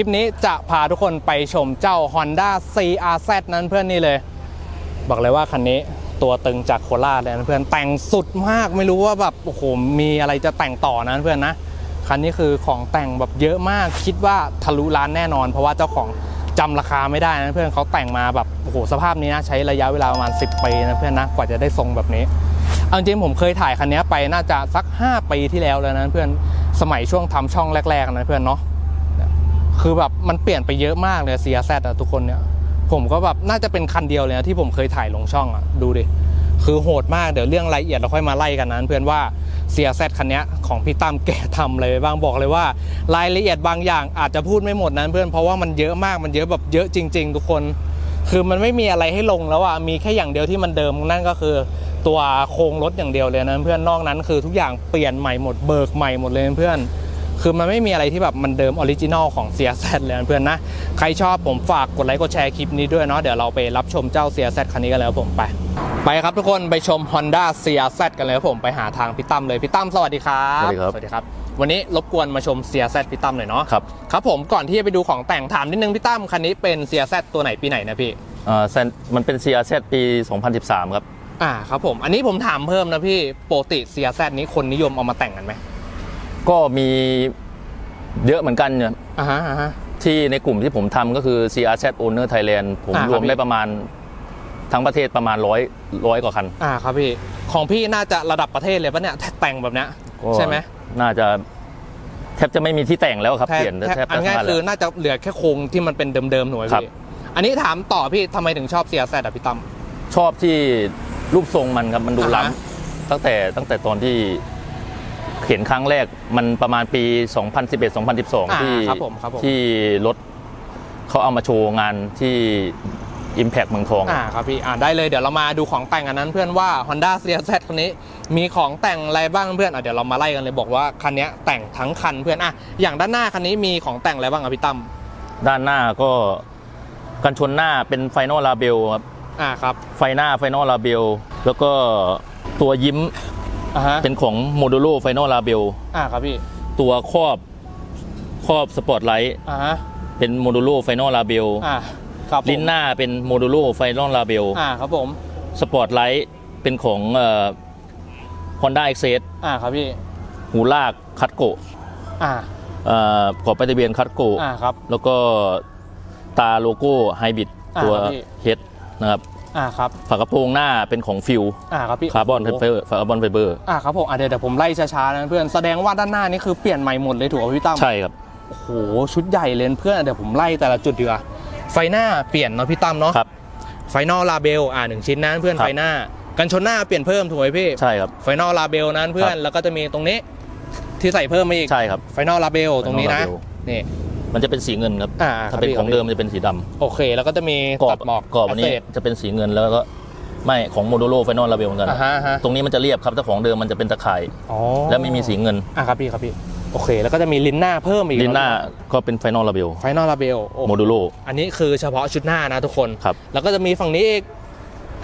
คลิปนี้จะพาทุกคนไปชมเจ้า Honda CRZ นั้นเพื่อนนี่เลย บอกเลยว่าคันนี้ตัวตึงจากโคราชเลยนะเพื่อนแต่งสุดมากไม่รู้ว่าแบบโอ้โหมีอะไรจะแต่งต่อนะเพื่อนนะคันนี้คือของแต่งแบบเยอะมากคิดว่าทะลุล้านแน่นอน เพราะว่าเจ้าของจำราคาไม่ได้นะเพื่อนเขาแต่งมาแบบโอ้โหสภาพนี้นะใช้ระยะเวลาประมาณ 10 ปีนะเพื่อนนะกว่าจะได้ทรงแบบนี้เอาจริงผมเคยถ่ายคันนี้ไปน่าจะสัก 5 ปีที่แล้วแล้วนะเพื่อนสมัยช่วงทำช่องแรกๆนะเพื่อนเนาะ คือแบบมันเปลี่ยนไปเยอะมากเลย CRZ อะทุกคนเนี่ยผมก็แบบน่าจะเป็นคันเดียวเลยนะที่ผมเคยถ่ายลงช่องอะดูดิคือโหดมากเดี๋ยวเรื่องรายละเอียดเราค่อยมาไล่กันนะเพื่อนว่า CRZ คันนี้ของพี่ตั้มแกทำอะไรไปบ้างบอกเลยว่า รายละเอียดบางอย่างอาจจะพูดไม่หมดนะเพื่อนเพราะว่ามันเยอะมากมันเยอะแบบเยอะจริง ๆ ทุกคน คือมันไม่มีอะไรให้ลงแล้วอะมีแค่อย่างเดียวที่มันเดิมนั่นก็คือ ตัวโครงรถอย่างเดียวเลยนะเพื่อนนอกนั้นคือทุกอย่างเปลี่ยนใหม่หมดเบิกใหม่หมดเลยเพื่อน คือมันไม่มีอะไรที่แบบมันเดิมออริจินอลของ CRZ เลยนะเพื่อนนะ ใครชอบผมฝากกดไลค์กดแชร์คลิปนี้ด้วยเนาะเดี๋ยวเราไปรับชมเจ้า CRZ คันนี้กันเลยครับผมไป ไปครับทุกคนไปชม Honda CRZ กันเลยครับผมไปหาทางพี่ตั้มเลยพี่ตั้มสวัสดีครับสวัสดีครับสวัสดีครับ วันนี้รบกวนมาชม CRZ พี่ตั้มหน่อยเนาะครับครับผมก่อนที่จะไปดูของแต่งถามนิดนึงพี่ตั้มคันนี้เป็น CRZ ตัวไหนปีไหนนะพี่อ่า San- มันเป็น CRZ ปี 2013 ครับอ่าครับผมอันนี้ผมถามเพิ่มนะพี่ปกติ CRZ นี้คนนิยมเอามาแต่งกันไหม ก็มีเยอะเหมือนกันเนี่ยอ่าฮะอ่าฮะ ที่ในกลุ่มที่ผมทำก็คือ CRZ Owner Thailand ผมอ่าครับรวมได้พี่ประมาณทั้งประเทศประมาณร้อยร้อยกว่าคันอ่าครับพี่ ของพี่น่าจะระดับประเทศเลยปะเนี่ยแต่งแบบเนี้ยก็ใช่ไหมน่าจะแทบจะไม่มีที่แต่งแล้วครับแทบเปลี่ยนแทบแทบอันจะง่ายทั้งคือแล้ว น่าจะเหลือแค่โครงที่มันเป็นเดิมๆหน่วยครับ พี่อันนี้ถามต่อพี่ทำไมถึงชอบเซียแซดอะพี่ตั้ม ชอบที่รูปทรงมันครับมันดูอ่าฮะ ล้ำตั้งแต่ตั้งแต่ตอนที่ เห็นครั้งแรกมันประมาณปี 2011-2012 ที่ครับผมครับผมที่รถเขาเอามาโชว์งานที่ Impact เมืองทองอ่าครับพี่อ่าได้เลยเดี๋ยวเรามาดูของแต่งอันนั้นเพื่อนว่า Honda c r z คันนี้มีของแต่งอะไรบ้างเพื่อนอะเดี๋ยวเรามาไล่กันเลยบอกว่าคันนี้แต่งทั้งคันเพื่อนอะอย่างด้านหน้าคันนี้มีของแต่งอะไรบ้างอะพี่ตั้มด้านหน้าก็กันชนหน้าเป็นไฟนอลลาเบลครับอ่าครับไฟหน้าไฟนอลลาเบลแล้วก็ตัวยิ้ม อ่าฮะเป็นของโมดูโลไฟนอลลาเบลอ่าครับพี่ตัวครอบครอบสปอตไลท์อ่าฮะเป็นโมดูโลไฟนอลลาเบลอ่าครับผมลิ้นหน้าเป็นโมดูโลไฟนอลลาเบลอ่าครับผมสปอตไลท์เป็นของเอ่อ Honda a c c e s อ่าครับพี่หูลากคัตโกะอ่าเอ่อขอบไปายทะเบียนคัตโกะอ่าครับ แล้วก็ตาโลโก้ไฮบริดอ่าตัวครับพี่ เฮดนะครับ อ่าครับฝากระโปรงหน้าเป็นของฟิลอ่าครับพี่คาร์บอนไฟโโหเบอร์คาร์บอนไฟเบอร์อ่าครับผมอะเดี๋ยวเดี๋ยวผมไล่ช้าๆนะเพื่อนแสดงว่าด้านหน้านี่คือเปลี่ยนใหม่หมดเลยถูกป่ะพี่ตั้มใช่ครับโอ้โหชุดใหญ่เลยเพื่อนเดี๋ยวผมไล่แต่ละจุดดีกว่าไฟหน้าเปลี่ยนเนาะพี่ตั้มเนาะครับไฟนอลลาเบลอ่าหนึ่งชิ้นนั้นเพื่อนครับไฟหน้ากันชนหน้าเปลี่ยนเพิ่มถูกไหมพี่ใช่ครับไฟนอลลาเบลนั้นเพื่อนครับแล้วก็จะมีตรงนี้ที่ใส่เพิ่มมาอีกใช่ครับไฟนอลลาเบลตรงนี้นะ Final Label นี่ มันจะเป็นสีเงินครับ อ่าถ้าเป็นครับพี่ของเดิมมันจะเป็นสีดำโอเค แล้วก็จะมีกรอตับดหมอกกรอบอันนี้เศษจะเป็นสีเงินแล้วก็ไม่ของโมดูโลไฟนอลลาเบลเหมือนกันอ่าฮะอ่าฮะตรงนี้มันจะเรียบครับถ้าของเดิมมันจะเป็นตะข่ายอ๋อแล้วไม่มีสีเงินอะครับพี่ครับพี่โอเค แล้วก็จะมีลิ้นหน้าเพิ่มอีกลิ้นหน้าก็เป็นไฟนอลลาเบลไฟนอลลาเบลโมดูโลอันนี้คือเฉพาะชุดหน้านะทุกคน ครับ แล้วก็จะมีฝั่งนี้อีก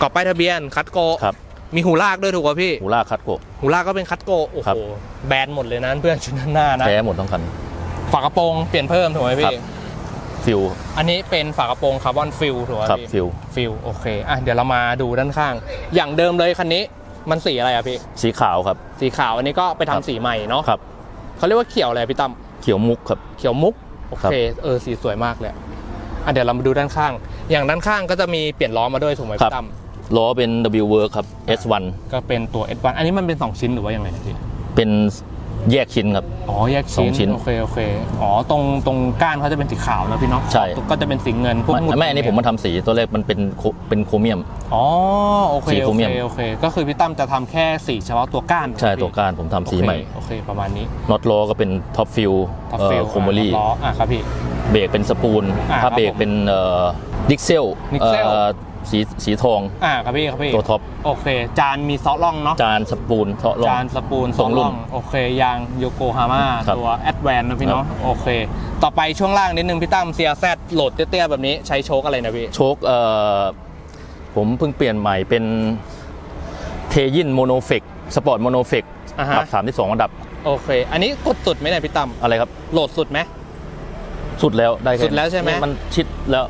กรอบป้ายทะเบียนคัตโกครับ มีหูลากด้วยถูกป่ะพี่ หูลากคัตโกะ หูลากก็เป็นคัตโกโอ้ครัโหบ แบนหมดเลยนะเพื่อนชุดหน้านะ แท้หมดทั้งคัน ฝากระโปรงเปลี่ยนเพิ่มถูกไหมครัพี่ บ ฟิลอันนี้เป็นฝากระโปรงคาร์บอนฟิลถูกไหมครับพี่ฟิลฟิลโอเคอะเดี๋ยวเรามาดูด้านข้าง อย่างเดิมเลยคันนี้มันสีอะไรอะพี่ สีขาวครับ สีขาวอันนี้ก็ไปทำครับ สีใหม่เนาะครับ เขาเรียกว่าเขียวอะไรพี่ตั้ม เขียวมุกครับ เขียวมุกโอครับเคเออสีสวยมากเลยอะเดี๋ยวเรามาดูด้านข้าง อย่างด้านข้างก็จะมีเปลี่ยนล้อมาด้วยถูกไหมครับ พี่ตั้มล้อเป็น W Work ครับ S1 ก็เป็นตัว S1 อันนี้มันเป็นสองชิ้นหรือว่ายังไงพี่เป็น แยกชิ้นครับ อ๋อแยกสองชิ้น โอเคโอเคอ๋อตรงตรงก้านเขาจะเป็นสีขาวนะพี่เนาะใช่ก็จะเป็นสีเงินพวกไม่หมุดไม่อันนี้ผมมาทำสีตัวแรกมันเป็นโคเป็นโครเมียม อ๋อโอเคสีโอโครเมีเคยมโอเค ก็คือพี่ตั้มจะทำแค่สีเฉพาะตัวก้านใช่ถูตัวไหมพี่ก้านผมทำสีใหม่โอเคโอเคประมาณนี้น็อตล้อก็เป็นท็อปฟิลท็อปฟิลโคมอรี่ล้ออะครับพี่ เบรกเป็นสปูลอ่าถ้าเบรคกรับผมเป็นดิกเซล Dixel สีสีทองอะครับพี่ครับพี่ตัวท็อปโอเค จานมีซอสล่องเนาะจานสปูลเทาะลงจานสปูนสองรุ่นล่โอเคยางโยโกฮาม่าครับตัวแอดแวนนะพี่เนาะโอเค ต่อไปช่วงล่างนิดนึงพี่ตั้มเซียแซดโหลดเตี้ยๆแบบนี้ใช้โชคอะไรนะพี่โชคเอ่อผมเพิ่งเปลี่ยนใหม่เป็นเทยินโมโนเฟกสปอร์ตโมโนเฟกอ่าฮะอันดับ3ที่2อันดับโอเค อันนี้กดสุดไหมเนี่ยพี่ตั้มอะไรครับโหลดสุดไหมสุดแล้วได้ค่สุดแล้วใช่ไหมนี่มันชิดแล้ว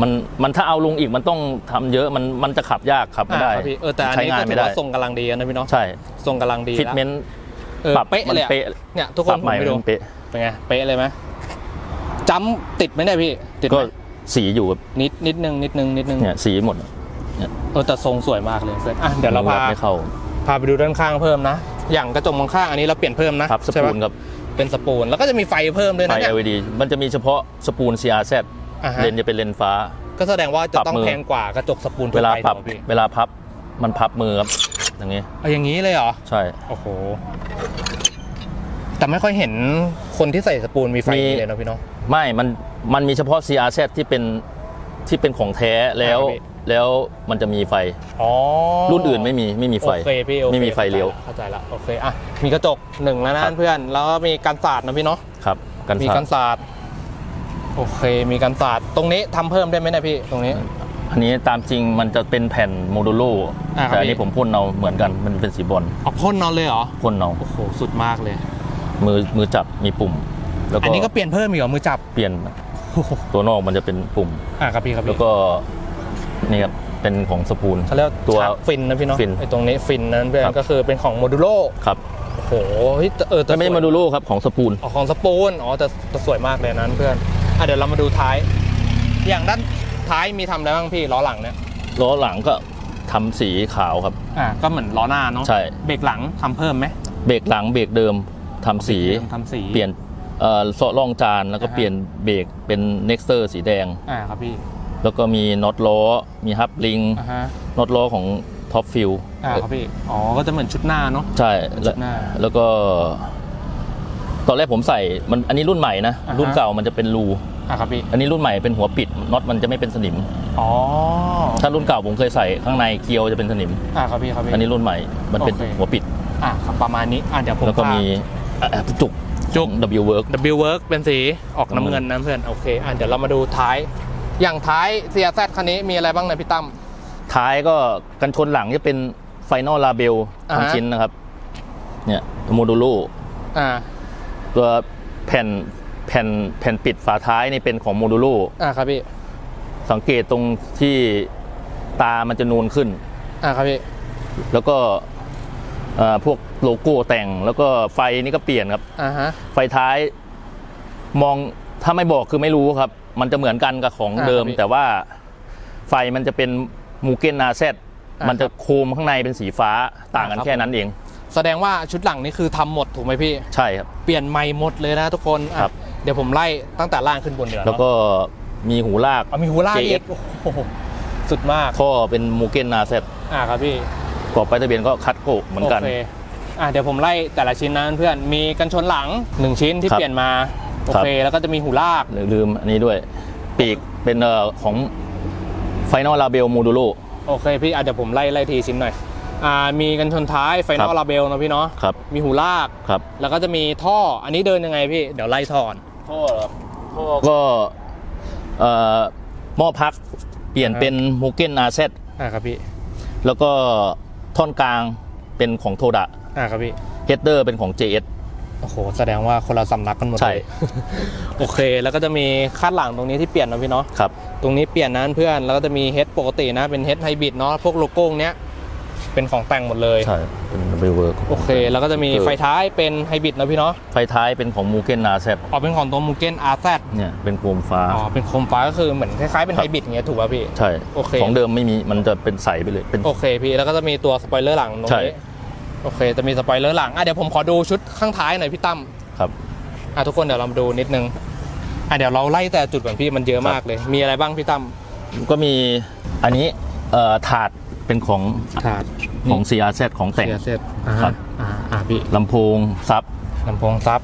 มันมันถ้าเอาลงอีกมันต้องทำเยอะมันมันจะขับยากขับไม่ได้อ่าครับพี่เออแต่อันใช้นี้งาก็นถืไม่อได้ว่าทรงกำลังดีนะพี่เน้องใช่ทรงกำลังดีฟิตแล้วเมนต์ เออปรับเป๊ะมันเลยอะเป๊ะ เนี่ยทุกคปรันบผใหม่มไปดูมันเป๊ะเป็นไงเป๊ะเลยไหมจำติดไหมเนี่ยพี่ติดไหก็มสีอยู่กับนิดนิดนึงนิดนึงนิดนึงเนี่ยสีหมดเออแต่ทรงสวยมากเลยเพื่อนอะเดี๋ยวเราพาไม่เข้าพาไปดูด้านข้างเพิ่มนะ อย่างกระจกมองข้างอันนี้เราเปลี่ยนเพิ่มนะครับสใช่ปูปะนครับเป็นสปูนแล้วก็จะมีไฟเพิ่มด้วยไฟ นะเนี่ย LED มันจะมีเฉพาะสปูน CRZ อ่าฮะ เลนจะเป็นเลนฟ้า ก็แสดงว่าจะต้องปรับมือ แพงกว่ากระจกสปูนทั่เววลาไปปรับถูกไหมพี่เวลาพับมันพับมือครับอย่างนี้เอาอย่างนี้เลยเหรอ ใช่ โอ้โห แต่ไม่ค่อยเห็นคนที่ใส่สปูนมีไฟมีเลยเนาะพี่เนาะ ไม่มันมันมีเฉพาะ CRZ ที่เป็นที่เป็นของแท้แล้วอ่าพี่ แล้วมันจะมีไฟ อ๋อรุ่นอื่นไม่มีไม่มีไฟ โอเคพี่โอเคไม่มีไฟเลี้ยวเข้าใจละโอเคอะมีกระจกหนึ่งแล้วนะครับ เพื่อน แล้วก็มีกันศาสตร์นะพี่เนาะ ครับกันมีสากันศาสตร์ โอเค มีกันศาสตร์ตรงนี้ทำเพิ่มได้ไหมเนะพี่ตรงนี้ อันนี้ตามจริงมันจะเป็นแผ่นโมดูโลอ่าครับแต่อันนี้พี่ผมพ่นเอาเหมือนกันมันเป็นสีบอลออกพ่นนอนเลยเหรอพ่นเอาโอ้โหสุดมากเลย มือมือจับมีปุ่ม แล้วอัก็นนี้ก็เปลี่ยนเพิ่มอีกเหรอมือจับเปลี่ยนโอ้โหตัวนอกมันจะเป็นปุ่มอะครับพี่ครับแล้พี่วก็นี่ครับเป็นของสปูลเขาเรียกว่าตัวชาร์จฟินนะพี่เนาะฟินไอ้ตรงนี้ฟินนั้นเพื่อครันบก็คือเป็นของโมดูโลครับโอ้โหเฮ้ยแต่เออแต่ไม่ใช่สวยโมดูโลครับของสปูลอ๋อของสปูนอ๋อแต่แต่สวยมากเลยนั้นเพื่อน อะเดี๋ยวเรามาดูท้าย อย่างด้านท้ายมีทำอะไรบ้างพี่ล้อหลังเนี่ยล้อหลังก็ทำสีขาวครับ อ่าก็เหมือนล้อหน้าเนาะใช่ เบรกหลังทำเพิ่มไหมเบรกหลังเบรกเดิมทำสีทำสีเปลี่ยนเอ่อโซ่รองจานแล้วก็อ่าฮะเปลี่ยนเบรกเป็น Nexter สีแดง อ่าครับพี่แล้วก็มีน็อตล้อ มีฮับลิงอ่าฮะน็อตล้อของท็อปฟิลอ่าครับพี่อ๋อก็จะเหมือนชุดหน้าเนาะใช่ ชุแล้วดหน้าแล้วก็ ตอนแรกผมใส่มันอันนี้รุ่นใหม่นะ อ่าฮะ รุ่นเก่ามันจะเป็นรู อ่าครับพี่อันนี้รุ่นใหม่เป็นหัวปิดน็อตมันจะไม่เป็นสนิม อ๋อถ้ารุ่นเก่าผมเคยใส่ข้างในเกลียวจะเป็นสนิม อ่าครับพี่ครับพี่ อันนี้รุ่นใหม่มันเป็นโอเค หัวปิด อ่าครับประมาณนี้อ่าเดี๋ยวผมแล้วก็พา มีอะจุกจุก W work W Work เป็นสีออกน้ำเงินนะเพื่อนโอเคอะเดี๋ยวเรามาดูท้าย อย่างท้าย CRZ คันนี้มีอะไรบ้างนะพี่ตั้ม ท้ายก็กันชนหลังจะเป็นไฟนอลลาเบลอ่าทั้งฮะชิ้นนะครับ เนี่ยโมดูโลอ่า ตัวแผ่นแผ่นแผ่นปิดฝาท้ายนี่เป็นของโมดูโลอ่าครับพี่สังเกตตรงที่ตามันจะนูนขึ้นอ่าครับพี่แล้วก็เอ่อพวกโลโก้แต่งแล้วก็ไฟนี่ก็เปลี่ยนครับอ่าฮะไฟท้ายมองถ้าไม่บอกคือไม่รู้ครับ มันจะเหมือนกันกับของอ่าเดิมครับพี่แต่ว่าไฟมันจะเป็นมูเกนนาเซตอ่ามันจะโคมข้างในเป็นสีฟ้าต่างกันอ่าครับแค่นั้นเอง แสดงว่าชุดหลังนี่คือทำหมดถูกไหมพี่ ใช่ครับ เปลี่ยนใหม่หมดเลยนะทุกคนอะครับเดี๋ยวผมไล่ตั้งแต่ล่างขึ้นบนเดี๋ยวาแล้วก็มีหูลากเอามีหูล่างอีก JS โอ้โหสุดมากท่อเป็นมูเกนนาเซตอ่าครับพี่กรอบป้ายทะเบียนก็คัดโกะเหมือนกันโอเคอะเดี๋ยวผมไล่แต่ละชิ้นนะเพื่อนมีกันชนหลังหนึ่งชิ้นที่ครับเปลี่ยนมาโอครับเคแล้วก็จะมีหูลากลืมอันนี้ด้วย ปีกเป็นเอ่อของไฟนอลลาเบลโมดูโลโอเคพี่อะเดี๋ยวผมไล่ไล่ทีชิ้นหน่อย อ่ามีกันชนท้ายไฟนอคลรับลาเบลนะพี่เนาะครับมีหูลากครับแล้วก็จะมีท่ออันนี้เดินยังไงพี่เดี๋ยวไล่ท่อก่อนท่อท่อก็เอ่อหม้อพักเปลี่ยนอ่าฮะเป็นมูเกนนาเซตอ่าครับพี่แล้วก็ท่อนกลางเป็นของโทดะอ่าครับพี่เฮดเดอร์เป็นของ JS โอ้โหแสดงว่าคนเราสำนักกันหมดใช่เลยโอเค แล้วก็จะมีคาดหลังตรงนี้ที่เปลี่ยนนะพี่เนาะครับตรงนี้เปลี่ยนนั้นเพื่อนแล้วก็จะมีเฮดปกตินะเป็นเฮดไฮบริดเนาะพวกโลโก้เนี้ย เป็นของแต่งหมดเลย ใช่ เป็นเบลเวิร์กโอเค แล้วก็จะมีไฟท้ายเป็นไฮบริดนะพี่เนาะ ไฟท้ายเป็นของมูเกนนาเซตออกเป็นของตัวมูเกนอาร์แซเนี่ย เป็นโคมฟ้า อ๋อ เป็นโคมฟ้าก็คือเหมือนคล้ายๆเป็นครัไฮบบริดอย่างเงี้ยถูกป่ะพี่ ใช่ โอเค ของเดิมไม่มี มันจะเป็นใสไปเลย เป็น โอเคพี่ แล้วก็จะมีตัวสปอยเลอร์หลังตรงใช่นี้โอเค จะมีสปอยเลอร์หลัง อะเดี๋ยวผมขอดูชุดข้างท้ายหน่อยพี่ตั้ม ครับ อะทุกคนเดี๋ยวเรามาดูนิดนึง อะเดี๋ยวเราไล่แต่จุดก่อนพี่มันเยอะมากเลย มีอะไรบ้างพี่ตั้ม ก็มีอันนี้เอ่อถาด เป็นของถาดของ CRZ ของแต่ง เสียเสร็จอ่าครับอ่าอ่าพี่ลำโพงซับลำโพงซับ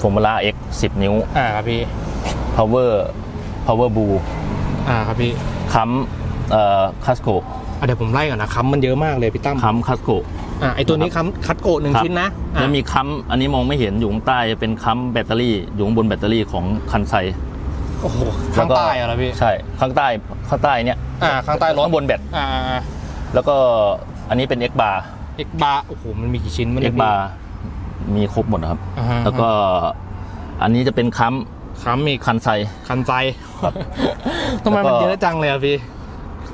ฟอร์มูล่า X 10 นิ้ว อ่าครับพี่ power power blue อ่าครับพี่ค้ำเอ่อคัสโกอะเดี๋ยวผมไล่ก่อนนะคัมมันเยอะมากเลยพี่ตั้มค้ำคัสโก อ่าไอตัวนี้คัมคัดโกะหนึ่งครับ ชิ้นนะอะแล้วมีค้ำอันนี้มองไม่เห็นอยู่ข้างใต้จะเป็นค้ำแบตเตอรี่อยู่ข้างบนแบตเตอรี่ของคันไซโอ้โหข้างใต้เหรอพี่ใช่ข้างใต้ข้างใต้เนี่ยอ่าข้างใต้รถข้างบนแบตอ่า แล้วก็อันนี้เป็น X bar เอ็กบาร์โอ้โหมันมีกี่ชิ้นมัน X bar มีครบหมดนะครับ อ่าฮะ แล้วก็อันนี้จะเป็นค้ค้ำอีกคันไซ คันใจทำไมแล้วก็มันเยอะจังเลยอะพี่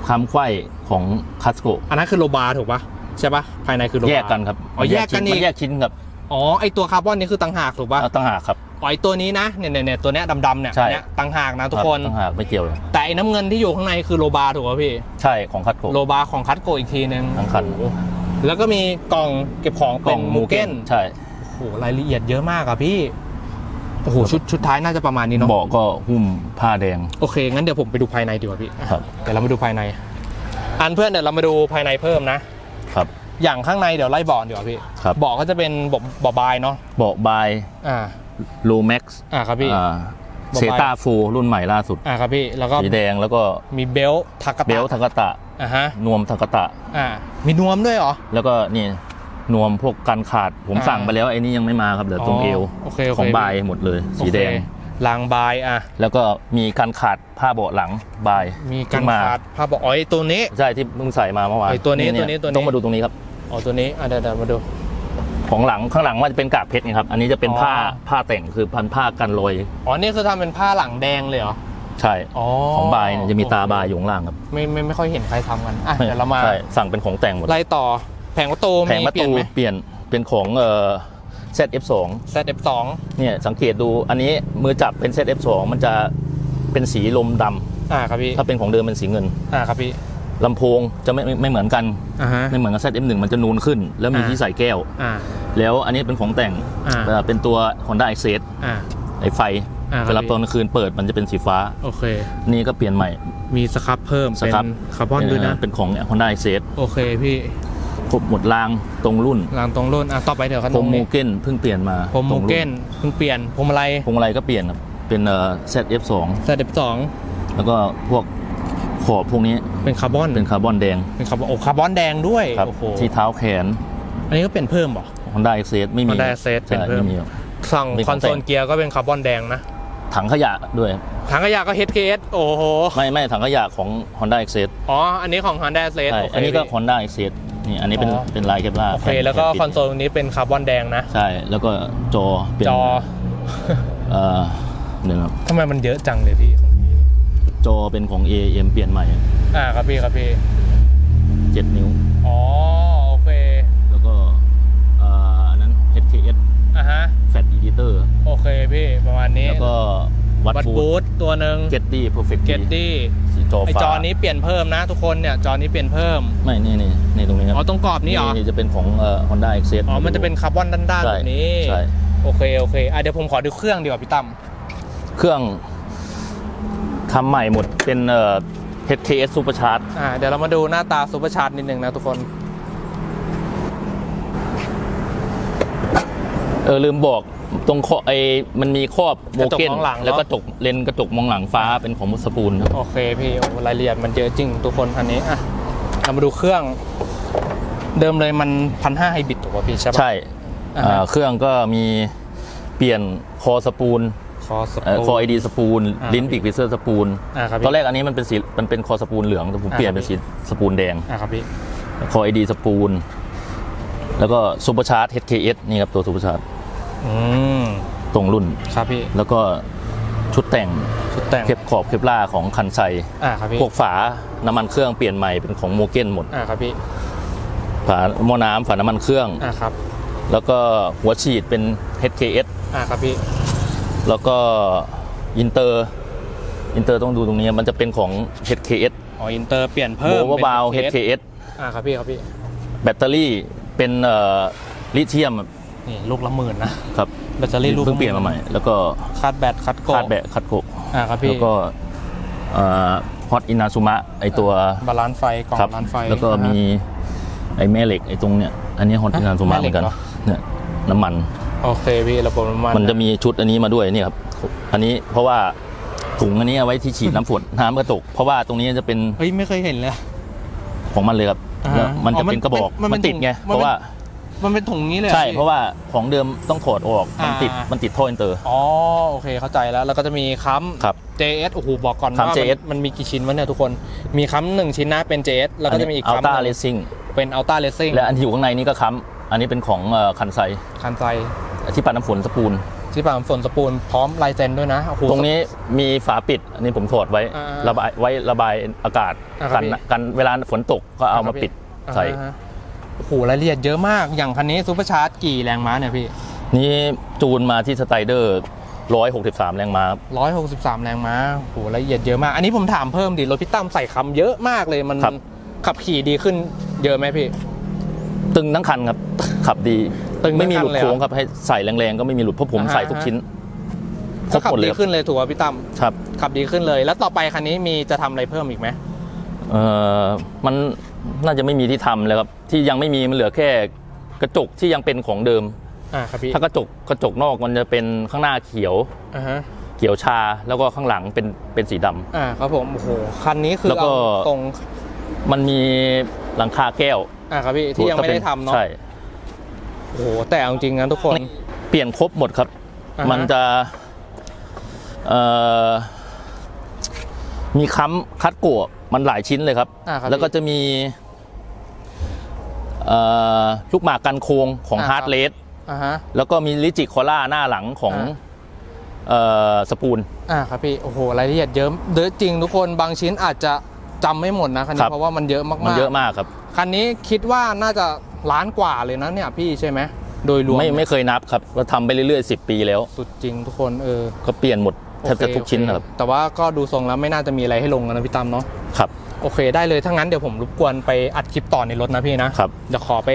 ค้ำไขว้ของคัสโกอันนั้นคือโลบาร์ถูกปะใช่ปะภายในคือโลบาร์แยกกันครับอ๋อแยกกันชิ้อีก มัแยกชิ้นครับอ๋อไอตัวคาร์บอนนี่คือต่างหากถูกปะเอาตั้งหากครับ อ๋อไอตัวนี้นะเนี่ยเนี่ยเนี่ยตัวเนี้ยดำๆเนี่ยใช่ เนี่ยต่างหากนะทุกคนรับตั้งหากไม่เกี่ยวเลยแต่ไอ้น้ำเงินที่อยู่ข้างในคือโลบาร์ถูกป่ะพี่ ใช่ของคัสโกโลบาร์ของคัตโกอีกทีนึงทั้งคันโอ้โหแล้วก็มีกล่องเก็บของเป็นมูเก้นใช่โอ้โหรายละเอียดเยอะมากอะพี่โอ้โหชุดชุดท้ายน่าจะประมาณนี้เนาะเบาะก็หุ้มผ้าแดง โอเค งั้นเดี๋ยวผมไปดูภายในดีกว่าพี่อะครับ เดี๋ยวเรามาดูภายใน อันเพื่อนเดี๋ยวเรามาดูภายในเพิ่มนะ ครับ อย่างข้างในเดี๋ยวไล่เบาะดีกว่าพี่ครับ เบาะก็จะเป็นเบาะเบาะบายเนาะเบาะบายอ่า ลูแม็กซ์อ่าครับพี่เซตาฟูรุ่นใหม่ล่าสุดอ่าครับพี่แล้วก็สีแดงแล้วก็มีเบลต์ทากาตะเบลทากาตะอ่าฮะนวมทากาตะอ่ามีนวมด้วยเหรอ แล้วก็นี่นวมพวกกันขาดผมอ่าสั่งไปแล้วไอ้นี่ยังไม่มาครับเหลือตรงเอวโอเคโอเคของบายหมดเลย สีแดงโอเคลางบายอะแล้วก็มีการขาดผ้าเบาะหลังบาย มีกันขึ้มาขาดผ้าบอกอ๋อไอ้ตัวนี้ใช่ที่เพิ่งใส่มาเมื่อวานไอ้ตัวนี้เยตัวนี้ตัวนี้ต้องมาดูตรงนี้ครับอ๋อตัวนี้อะเดี๋ยวเดี๋ยวมาดู ของหลังข้างหลังมันจะเป็นกากเพชรไงครับ อันนี้จะเป็นอ๋อผ้าผ้าแต่งคือพันผ้ากันรอยอ๋อ นี่คือทำเป็นผ้าหลังแดงเลยเหรอ ใช่อ๋อของบายเนี่ยจะมีตาบายอยู่ข้างล่างครับไม่ไม่ไม่ค่อยเห็นใครทำกันอะเดี๋ยวเรามาใช่สั่งเป็นของแต่งหมดไล่ต่อแผงประตูแผงประเปลี่ยตูนไหม เปลี่ยนเป็นของเอ่อ ZF2 ZF2 เนี่ยสังเกตดูอันนี้มือจับเป็น ZF2 มันจะเป็นสีลมดำอ่าครับพี่ ถ้าเป็นของเดิมเป็นสีเงิน อ่าครับพี่ ลำโพงจะไม่ไม่ไม่เหมือนกันอ่าฮะ ไม่เหมือนกับ ZF1 มันจะนูนขึ้น แล้วมีอ่า ที่ใส่แก้ว อ่า แล้วอันนี้เป็นของแต่งอ่า เอ่อเป็นตัว Honda Access อ่า ไอไฟอ่าครับเวลาตอนกลางคืนเปิดมันจะเป็นสีฟ้า โอเค นี่ก็เปลี่ยนใหม่ มีสครับเพิ่มสเป็นครับ คาร์บอนด้วยนะเเป็นของ Honda Access โอเคพี่ครบหมดรางตรงรุ่นรางตรงรุ่นอะต่อไปเดี๋ยวคันพตรรมงโมนี้เก้นเพิ่งเปลี่ยนมาผมโมตรงรุ่นเก้นเพิ่งเปลี่ยนพวงมาลัยพวงมาลัยก็เปลี่ยนครับเป็นเอ่อ ZF2 ZF2 แล้วก็พวก ขอบพวกนี้เป็นคาร์บอนเป็นคาร์บอนแดงเป็นคาร์บอนโอ้คาร์บอนแดงด้วยครับโอ้โหที่เท้าแขน อันนี้ก็เปลี่ยนเพิ่มเหรอ Honda Access ไม่มี Honda Access ใช่เป็นเพิ่มไม่มีครับสั่งเป็นคขออนงโซแต่ลงเกียร์ก็เป็นคาร์บอนแดงนะถังขยะด้วย ถังขยะก็ HKS โอ้โห ไม่ไม่ถังขยะของ Honda Access อ๋อ อันนี้ของ Honda Access ใช่โอเคอันนี้ก็พี่ Honda Access นี่อันนี้เป็นอ๋อเป็นลายเคปลาร์โอเค แล้วก็คอนโซลตรงนี้เป็นคาร์บอนแดงนะ ใช่ แล้วก็จอเป็นจอเอ่อเดี๋ยวนะครับทำไมมันเยอะจังเลยพี่ของพี่ จอเป็นของ AM เปลี่ยนใหม่ อ่าครับพี่ครับพี่7 นิ้ว อ๋อโอเคแล้วก็เอ่ออันนั้น HKS อะฮะ Fat Editor โอเคพี่ประมาณนี้แล้วก็วัดวัดบูบูททตัวหนึ่ง Get D Perfect เกตดี้สีจอไอฟ้าจอนี้เปลี่ยนเพิ่มนะทุกคนเนี่ยจอนี้เปลี่ยนเพิ่มไม่นี่นี่นี่ตรงนี้คอ๋อรับตรงกรอบนี้เหรอนี่จะเป็นของเอ่อ Honda Access อ๋อมันจะเป็นคาร์บอนด้านๆใช่แบบนี้ใช่โอเคโอเคอะเดี๋ยวผมขอดูเครื่องดีกว่าพี่ตั้มเครื่อง ทำใหม่หมดเป็นเอ่อ HKS Supercharge อ่าเดี๋ยวเรามาดูหน้าตาซูเปอร์ชาร์จนิดนึงนะทุกคน เออลืมบอกตรงขอไอมันมีครอบโมกระจกเก้นมองหลังเนอะ แล้วก็จกเลนส์กระจกมองหลังฟ้าเป็นของมุสปูลครับโอเคพี่โอ้รายละเอียดมันเยอะจริงทุกคนอันนี้อะเรามาดูเครื่อง เดิมเลยมันพันห้าไฮบริดถูกป่ะพี่ใช่ปะ ใช่อ่าเอ่ฮะอเครื่องก็มีเปลี่ยนคอสปูล คอสเอ่อคอไอดีสปูลอ่าลิ้นปีกพิเซอร์สปูลอ่าครับตอนแรกอันนี้มันเป็นสีมันเป็นคอสปูลเหลืองแต่ผมอ่าเปลี่ยนเป็นสีสปูลแดงอะครับพี่คอไอดีสปูลแล้วก็ซูเปอร์ชาร์จ HKS นี่ครับตัวซูเปอร์ชาร์จอืมตรงรุ่นครับพี่แล้วก็ชุดแต่งชุดแต่งเคปขอบเคปล่าของคันไซอะครับพี่พวกฝาน้ำมันเครื่องเปลี่ยนใหม่เป็นของโมเก้นหมดอะครับพี่ฝาหม้อน้ำฝาน้ำมันเครื่องอะครับแล้วก็หัวฉีดเป็น HKS อะครับพี่ แล้วก็อินเตอร์อินเตอร์ต้องดูตรงนี้มันจะเป็นของ HKS อ๋ออินเตอร์เปลี่ยนโบเพิ่มว์บาวเป็น HKS อะครับพี่ครับพี่ แบตเตอรี่เป็นเอ่อลิเธียมนี่ลูกละหมื่นนะครับแบตเตอรี่ลูกเพิ่งเปลี่ยนมาใหม่ แล้วก็คาดแบตคัดโกคาดแบะคัดโกะอะครับพี่แล้วก็ฮอตอินาซุมะไอตัวบาลานซ์ไฟกล่องครับบาลานซ์ไฟแล้วก็มีไอแม่เหล็กไอตรงเนี้ยอันนี้ฮอตอินาซุมะแม่เหเหล็มือกนกันเหรอเนี่ยน้ำมัน โอเคพี่ระบบน้ำมันมันจะมีชุดอันนี้มาด้วยเนี่ยครับอันนี้เพราะว่าถุงอันนี้เอาไว้ที่ฉีดน้ำฝนน้ำกระตก เพราะว่าตรงนี้จะเป็นเฮ้ยไม่เคยเห็นเลยของมันเลยครับอ่าฮะแล้วมันอ๋จะอมันเป็นกระบอกมันเป็นมันติดไงมันเป็นเพราะว่ามันเป็นถุงนี้เลยหอใช่พี่เพราะว่าของเดิมต้องถอดออกมันติดอ่ามัมันติดท่ออินเตอร์อ๋อโอเคเข้าใจแล้วแล้วก็จะมีค้ำครับ JS โอ้โหบอกก่อนค้ำว่ามัน JS มันมีกี่ชิ้นวะเนี่ยทุกคนมีค้ำหนึ่งชิ้นนะเป็น JS แล้วก็จะมีอีกอัลค้ำต้าหเลนึ่งสซิ่งเป็น Ultra Racing และอันที่อยู่ข้างในนี่ก็ค้ำอันนี้เป็นของเอ่อคันไซคันไซ ที่ปัดน้ำฝนสปูลที่ปั๊มฝนสปูนพร้อมลายเซ็นด้วยนะโอ้โห ตรงนี้มีฝาปิดอันนี้ผมถอดไว้อ่าระบายไว้ระบายอากาศอ่าครักับนพี่กันเวลาฝนตกก็เอามาปิดใส่อ่าฮะโอ้โหรายละเอียดเยอะมากอย่างคันนี้ซูเปอร์ชาร์จกี่แรงม้าเนี่ยพี่นี่จูนมาที่สไตรเดอร์163 แรงม้าครับร้อยหกสิบสามแรงม้าโอ้โหละเอียดเยอะมาก อันนี้ผมถามเพิ่มดิรถพี่ตั้มใส่คำเยอะมากเลยมันครับขับขี่ดีขึ้นเยอะไหมพี่ ตึงทั้งคันครับ ขับดี ตึงทั้งคันไม่มีหลุดเลยเหรอโค้งครับให้ใส่แรงๆก็ไม่มีหลุดเพราะผมอ่าฮะใส่ทุกชิ้นครก็บขัหมบดเลดียครับขึ้นเลยถูกป่ะพี่ตั้มครับ ขับดีขึ้นเลย แล้วต่อไปคันนี้มีจะทำอะไรเพิ่มอีกไหมเอ่อมันน่าจะไม่มีที่ทำเลยครับที่ยังไม่มีมันเหลือแค่กระจกที่ยังเป็นของเดิมอ่าครับพี่ถ้ากระจกกระจกนอกมันจะเป็นข้างหน้าเขียวอ่าฮะเขียวชาแล้วก็ข้างหลังเป็นเป็นสีดำอ่าครับผมโอ้โหคันนี้คือแล้วก็เอาตรงมันมีหลังคาแก้วอ่าครับพี่ที่ยังไม่ได้ทำเนาะใช่ โอ้โหแต่เอาจริงนะทุกคนเปลี่ยนครบหมดครับอ่าฮะมันจะเอ่อมีค้ำคัดกัวมันหลายชิ้นเลยครับอ่าครับแล้วก็จะมีเอ่อลูกหมากกันโค้งของอ่าฮาร์ดครับเลสอ่าฮะแล้วก็มีลิจิคอล่าหน้าหลังของอ่าเอ่อสปูลอ่าครับพี่ โอ้โหรายละเอียดเยอะเยอะจริงทุกคนบางชิ้นอาจจะจำไม่หมดนะคันครันี้บเพราะว่ามันเยอะมากๆมันเยอะมากครับคันนี้คิดว่าน่าจะ ล้านกว่าเลยนะเนี่ยพี่ใช่ไหมโดยรวมไม่ไม่เคยนับครับเราทำไปเรื่อยๆ 10 ปีแล้ว สุดจริงทุกคนเออก็เปลี่ยนหมดแทบจะโอเคทุกชิ้นโอเครับ แต่ว่าก็ดูทรงแล้วไม่น่าจะมีอะไรให้ลงนะพี่ตั้มเนาะครับโอเคได้เลยถ้างั้นเดี๋ยวผมรบกวนไปอัดคลิปต่อในรถนะพี่นะครับเดี๋ยวขอไป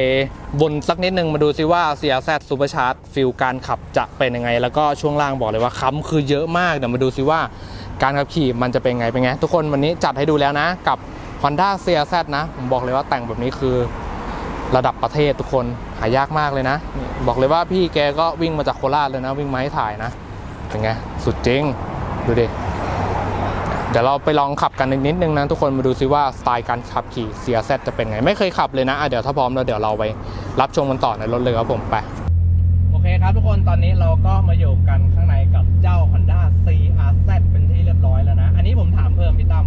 บนสักนิดนึงมาดูซิว่า CRZ Super Charge ฟิลการขับจะเป็นยังไง แล้วก็ช่วงล่างบอกเลยว่าค้ำคือเยอะมากเดี๋ยวมาดูซิว่าการขับขี่มันจะเป็นไงเป็นไง ทุกคนวันนี้จัดให้ดูแล้วนะ กับ Honda CRZ นะ ผมบอกเลยว่าแต่งแบบนี้คือ ระดับประเทศทุกคนหายากมากเลยนะนี่บอกเลยว่าพี่แกก็วิ่งมาจากโคราชเลยนะ วิ่งมาให้ถ่ายนะเป็นไงสุดจริงดูดิเดี๋ยวเราไปลองขับกันอีกนิดนึงนะทุกคนมาดูซิว่าสไตล์การขับขี่ CRZ จะเป็นไง ไม่เคยขับเลยนะอะเดี๋ยวถ้าพร้อมแล้วเดี๋ยวเราไปรับชมกันต่อในรถเลยครับผมไปโอเคครับทุกคนตอนนี้เราก็มาอยู่กันข้างในกับเจ้า Honda CRZ เป็นที่เรียบร้อยแล้วนะ อันนี้ผมถามเพิ่มพี่ตั้ม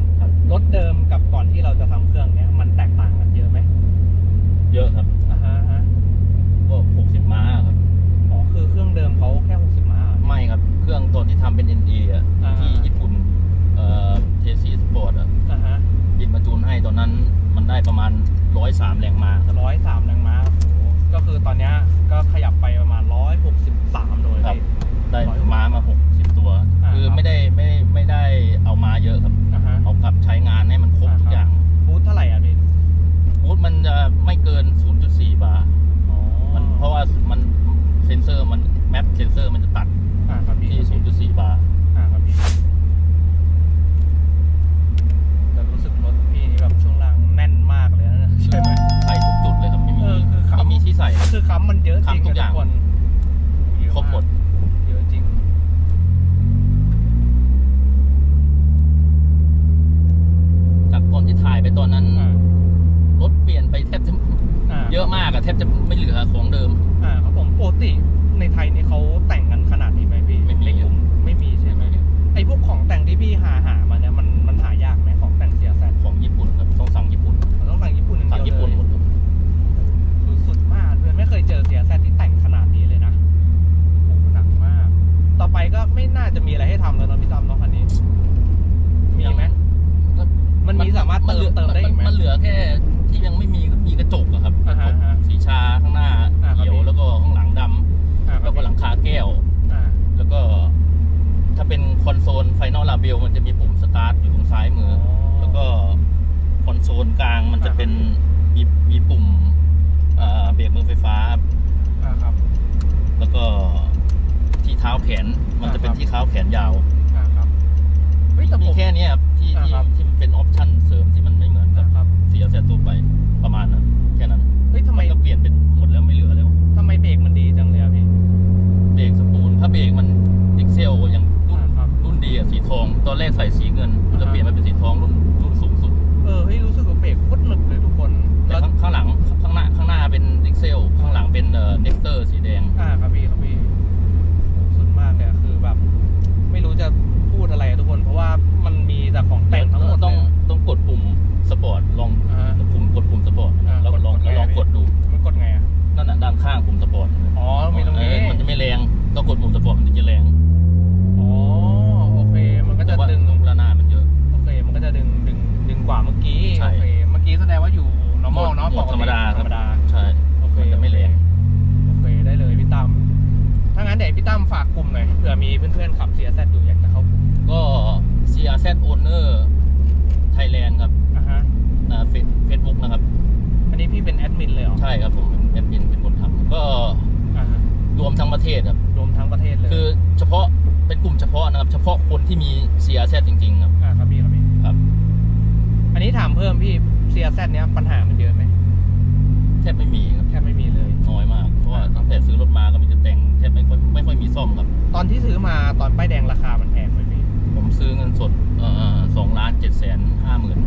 จะมีอะไรให้ทำแล้วเนาะพี่จอมเนาะคันนี้ มีไหมก็มันมีสามารถเติมเติมได้อีกไหมมันเหลือแค่ที่ยังไม่มีก็มีกระจกอะครับกอ่าระฮะจกอ่าสีชาข้างหน้าอ่าครับเขียวพี่แล้วก็ข้างหลังดำอ่าแล้วก็หลังคาแก้วอ่าแล้วก็ ถ้าเป็นคอนโซลไฟนอลลาเบลมันจะมีปุ่มสตาร์ทอยู่ตรงซ้ายมืออแล้วก็คอนโซลกลางมันจะเป็นมีมีปุ่มเอ่อเบรกมือไฟฟ้าอ่าครับ แล้วก็ ที่เท้าแขนมันจะเป็นอ่าครับที่เท้าแขนยาวอ่าครับเฮ้ยแต่มีผมแค่เนี้ยครับที่อ่าที่ครับ ที่มันเป็นออปชั่นเสริมที่มันไม่เหมือนกับอ่าครับเสียแซตัวไปประมาณนั้นแค่นั้นเฮ้ยทำไมมันก็เปลี่ยนเป็นหมดแล้วไม่เหลือแล้วทำไมเบรกมันดีจังเลยอะพี่เบรกสปูลถ้าเบรกมันดิกเซลอย่างรุ่น อ่าครับ รุ่นดีอะสีทองตอนแรกใส่สีเงินอ่าจะเปลี่ยนมาเป็นสีทองรุ่นรุ่นสูงสุดเออเฮ้ยรู้สึกว่าเบรกโคตรหนึบเลยทุกคนแต่แล้วข้างข้างหลังข้างหน้าข้างหน้าเป็นดิกเซลข้างหลังเป็นเอ่อเน็กเตอร์สี โหมดธรรมดาคธรรับรมดา ใช่ โอเคมันจะไม่แรง โอเค ได้เลยพี่ตั้ม ถ้างั้นเดี๋ยวพี่ตั้มฝากกลุ่มหน่อย เผื่อมีเพื่อนๆขับเสียแซดอยู่อยากจะเข้ากลุ่มก็ CRZ Owner Thailand ครับอะฮะเฟซเฟซบุ๊กนะครับ อันนี้พี่เป็นแอดมินเลยเหรอใช่ครับผมเป็นแอดมินเป็นคนทำก็อ่าฮะรวมทั้งประเทศครับ รวมทั้งประเทศเลยคือเฉพาะเป็นกลุ่มเฉพาะนะครับ เฉพาะคนที่มี CRZ จริงๆครับ อ่าครับพี่ครับพี่ ครับ อั นนี้ถามเพิ่มพี่เสียแซดเนี้ยปัญหามันเยอะไหมแทบไม่มีครับ แทบไม่มีเลย น้อยมาก เพราะว่าตั้งแต่ซื้อรถมาก็มีแต่แต่งแทบไม่ค่อยไม่ค่อยมีซ่อมครับ ตอนที่ซื้อมาตอนป้ายแดงราคามันแพงไหมพี่ ผมซื้อเงินสดสองล้านเจ็ดแสนห้าหมื่น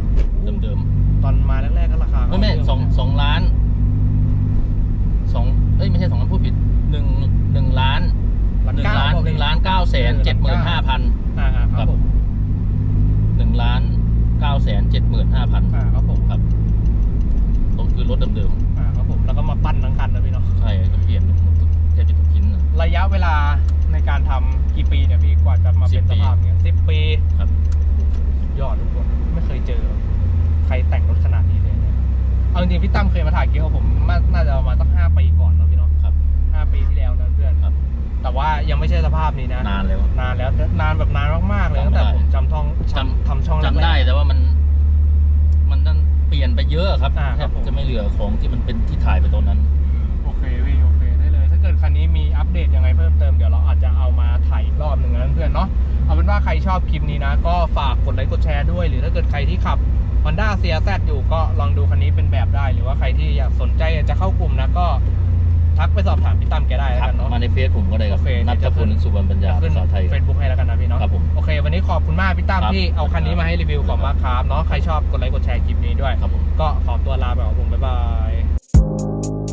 เดิม ตอนมาแรกๆก็ราคา ๆไม่ไม่ เาเรื่ สอง นะ สองล้านสองเอ้ยไม่ใช่สองล้านพูดผิดหนึ่งหนึ่งล้านหนึ่งล้านหนึ่งล้านเก้าแสนเจ็ดหมื่นห้าพัน อ่าอ่าครับผม หนึ่งล้านเก้า แสนเจ็ดหมื่นห้าพันอ่าครับผมครับรถคือรถเดิมอ่าครับผมแล้วก็มาปั้นทั้งคันนะพี่เนาะๆใช่ก็เปลี่ยนหมดทุกแทบจะทุกชิ้นนะ ระยะเวลาในการทำกี่ปีเนี่ยพี่กว่าจะมาเป็น10สปีภาพเนี้ยสิบปีครับ สุดยอดทุกคนไม่เคยเจอ ใครแต่งรถขนาดนี้เลยเนี่ยเอาจริงๆพี่ตั้มเคยมาถ่ายเกี่ยวกับผมน่าน่าจะประมาณสักห้าปีก่อนเนาะพี่เนาะครับ ห้าปีที่แล้วนะเพื่อนครับ แต่ว่ายังไม่ใช่สภาพนี้นะ นานแล้ว นานแล้วนานแบบนานมากๆเลยจำตั้งแต่ไม่ได้ ผมจำท่องจำทำช่องแรกๆจำได้แต่ว่ามัน มันนั่นเปลี่ยนไปเยอะครับอ่าแทครับบผม จะไม่เหลือของที่มันเป็นที่ถ่ายไปตอนนั้น โอเคพี่โอเคได้เลย ถ้าเกิดคันนี้มีอัปเดตยังไงเพิ่มเติมเดี๋ยวเราอาจจะเอามาถ่ายอีกรอบหนึ่งนะเพื่อนเนาะเอาเป็นว่าใครชอบคลิปนี้นะ ก็ฝากกดไลค์กดแชร์ด้วย หรือถ้าเกิดใครที่ขับ Honda CRZ อยู่ก็ลองดูคันนี้เป็นแบบได้ หรือว่าใครที่อยากสนใจอยากจะเข้ากลุ่มนะก็ ทักไปสอบถามพี่ตั้มแกได้แล้วทักกันเนาะ มาในเฟซผมก็ได้ครับโอเคนัทเดี๋ยวจะพลสุวรรณปัญญาขึ้นภาษาไทยเฟซบุ๊กให้แล้วกันนะพี่เนาะครับผมโอเค วันนี้ขอบคุณมากพี่ตั้มครับ ที่เอาคันนี้มาให้รีวิวขอบคุณมากครับเนาะใครชอบกดไลค์กดแชร์คลิปนี้ด้วย ครับผม ก็ขอตัวลาแบบว่าผม